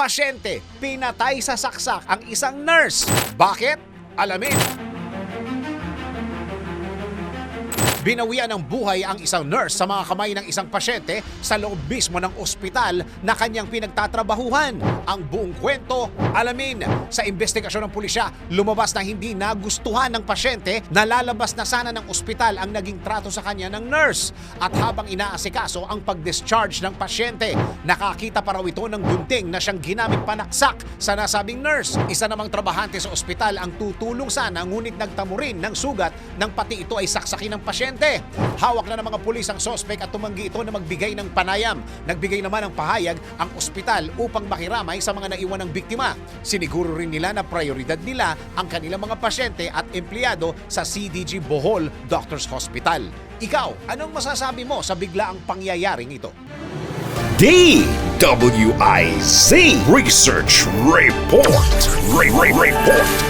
Pasyente, pinatay sa saksak ang isang nurse. Bakit? Alamin. Binawian ng buhay ang isang nurse sa mga kamay ng isang pasyente sa loob mismo ng ospital na kanyang pinagtatrabahuhan. Ang buong kwento, alamin. Sa investigasyon ng pulisya, lumabas na hindi nagustuhan ng pasyente na lalabas na sana ng ospital ang naging trato sa kanya ng nurse. At habang inaasikaso ang pag-discharge ng pasyente, nakakita pa raw ito ng gunting na siyang ginamit panaksak sa nasabing nurse. Isa namang trabahante sa ospital ang tutulong sana ngunit nagtamo rin ng sugat nang pati ito ay saksakin ng pasyente. Hawak na ng mga pulis ang sospek at tumanggi ito na magbigay ng panayam. Nagbigay naman ng pahayag ang ospital upang makiramay sa mga naiwan ng biktima. Siniguro rin nila na prioridad nila ang kanilang mga pasyente at empleyado sa CDG Bohol Doctors Hospital. Ikaw, anong masasabi mo sa biglaang pangyayaring ito? DWIZ Research Report. Re- Re- Report.